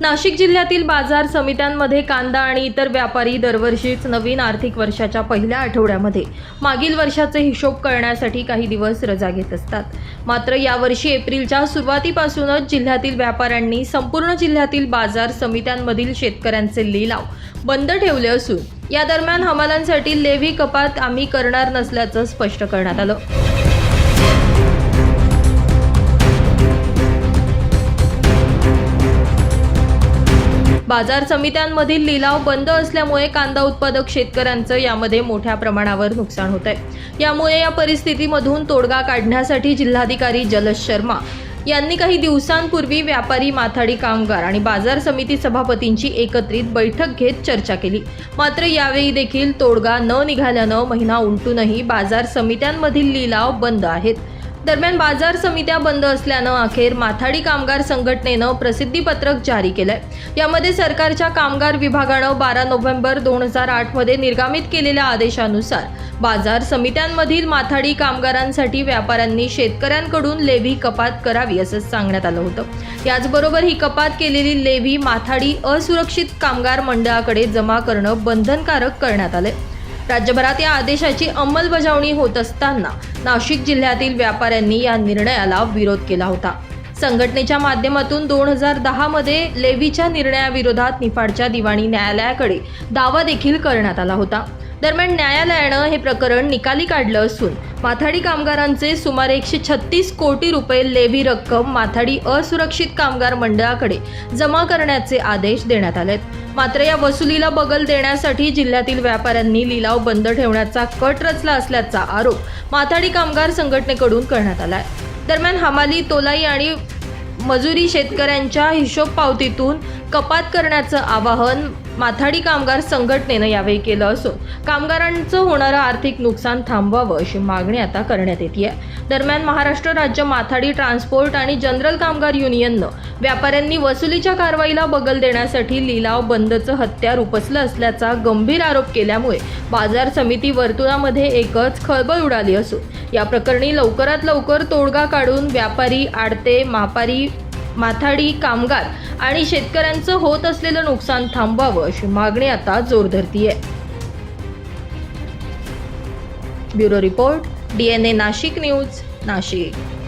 नाशिक जिल्ह्यातील बाजार समित्यांमध्ये कांदा आणि इतर व्यापारी दरवर्षीच नवीन आर्थिक वर्षाच्या पहिल्या आठवड्यामध्ये मागील वर्षाचे हिशोब करण्यासाठी काही दिवस रजा घेत असतात. मात्र यावर्षी एप्रिलच्या सुरुवातीपासूनच जिल्ह्यातील व्यापाऱ्यांनी संपूर्ण जिल्ह्यातील बाजार समित्यांमधील शेतकऱ्यांचे लिलाव बंद ठेवले असून या दरम्यान हमालांसाठी लेव्ही कपात आम्ही करणार नसल्याचं स्पष्ट करण्यात आलं. बाजार समित्यांमधील लिलाव बंद असल्यामुळे कांदा उत्पादक शेतकऱ्यांचं यामध्ये मोठ्या प्रमाणावर नुकसान होत आहे यामुळे या परिस्थितीमधून तोडगा काढण्यासाठी जिल्हाधिकारी जलश शर्मा यांनी काही दिवसांपूर्वी व्यापारी माथाडी कामगार आणि बाजार समिती सभापतींची एकत्रित बैठक घेत चर्चा केली. मात्र यावेळी देखील तोडगा न निघाल्यानं महिना उलटूनही बाजार समित्यांमधील लिलाव बंद आहेत. दरम्यान बाजार समित्या बंद असल्यानं अखेर माथाडी कामगार संघटनेनं प्रसिद्धीपत्रक जारी केलंय. यामध्ये सरकारच्या कामगार विभागानं बारा नोव्हेंबर दोन हजार आठमध्ये निर्गमित केलेल्या आदेशानुसार बाजार समित्यांमधील माथाडी कामगारांसाठी व्यापाऱ्यांनी शेतकऱ्यांकडून लेव्ही कपात करावी असं सांगण्यात आलं होतं. याचबरोबर ही कपात केलेली लेव्ही माथाडी असुरक्षित कामगार मंडळाकडे जमा करणं बंधनकारक करण्यात आलंय. राज्यभरात या आदेशाची अंमलबजावणी होत असताना नाशिक जिल्ह्यातील व्यापाऱ्यांनी या निर्णयाला विरोध केला होता. संघटनेच्या माध्यमातून दोन हजार दहामध्ये लेवीच्या निर्णयाविरोधात निफाडच्या दिवाणी न्यायालयाकडे दावा देखील करण्यात आला होता. दरम्यान न्यायालयानं हे प्रकरण निकाली काढलं असून माथाडी कामगारांचे सुमारे एकशे छत्तीस कोटी रुपये लेवी रक्कम माथाडी असुरक्षित कामगार मंडळाकडे जमा करण्याचे आदेश देण्यात आलेत. मात्र या वसुलीला बगल देण्यासाठी जिल्ह्यातील व्यापाऱ्यांनी लिलाव बंद ठेवण्याचा कट रचला असल्याचा आरोप माथाडी कामगार संघटनेकडून करण्यात आलाय. दरम्यान हमाली तोलाई आणि मजुरी शेतकऱ्यांच्या हिशोब पावतीतून कपात करण्याचं आवाहन माथाडी कामगार संघटनेनं यावेळी केलं असून कामगारांचं होणारं आर्थिक नुकसान थांबवावं अशी मागणी आता करण्यात येते दरम्यान महाराष्ट्र राज्य माथाडी ट्रान्सपोर्ट आणि जनरल कामगार युनियननं व्यापाऱ्यांनी वसुलीच्या कारवाईला बगल देण्यासाठी लिलाव बंदचं हत्यार उपसलं असल्याचा गंभीर आरोप केल्यामुळे बाजार समिती वर्तुळामध्ये एकच खळबळ उडाली असून या प्रकरणी लवकरात लवकर तोडगा काढून व्यापारी आडते मापारी माथाडी कामगार आणि शेतकऱ्यांचं होत असलेलं नुकसान थांबवावं अशी मागणी आता जोर धरतीये. Bureau report DNA Nashik news Nashik.